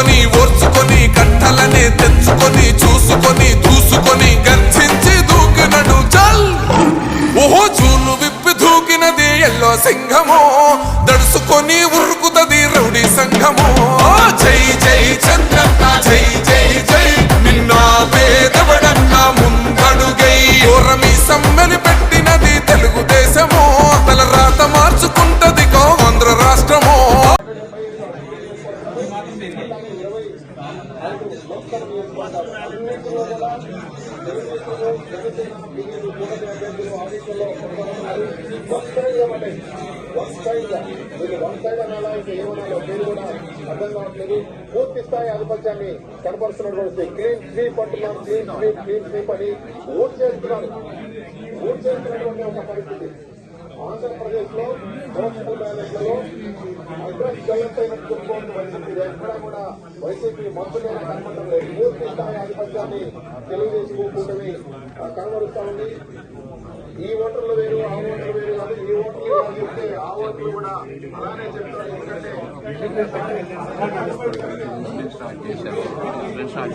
ఓర్చుకొని ఓర్చుకొని కట్టలనే తెచ్చుకొని చూసుకొని దూసుకొని గర్జించి దూకినడు చల్ ఓహో చూలు విప్పి దూకినది ఎల్లో సింహము. దడుసుకొని ఉరుకుతది రౌడీ సంఘమో. ఆ పూర్తి స్థాయి ఆధిపత్యాన్ని కనపరుస్తున్నటువంటి క్లీన్ స్వీప్ అంటున్నారు క్లీన్ స్వీప్ క్లీన్ స్వీప్ అని ఓట్ చేస్తున్నారు ఓట్ చేస్తున్నటువంటి ఒక పరిస్థితి ఆంధ్రప్రదేశ్లో లోక్సభ బ్యాలెట్లలో చెప్పుకోవాల్సిన పరిస్థితి ఎక్కడా కూడా వైసీపీ మొత్తమైన కనపడడం లేదు పూర్తి స్థాయి ఆధిపత్యాన్ని ఉంది ఈ ఓటర్లు వేరు ఆ ఓటర్లు వేరు కాదు ఈ ఓటర్లు చెప్తే ఆ ఓటర్లు కూడా అలానే చెప్తారు ఎందుకంటే స్టార్ట్ చేశారు స్టార్ట్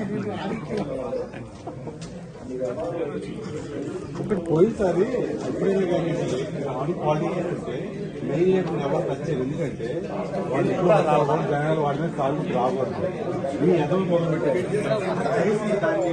ఎంపీ కదా ఇక్కడ పోయినసారి ఎప్పుడైనా కానీ ఆడి పాలిటిక్స్ ఉంటే మెయిన్ ఎవరు వచ్చారు ఎందుకంటే వాళ్ళు ఎక్కువ రావడం జనాలు మీద రాకూడదు మీ ఎదవ మొదలు పెట్టారు దానికి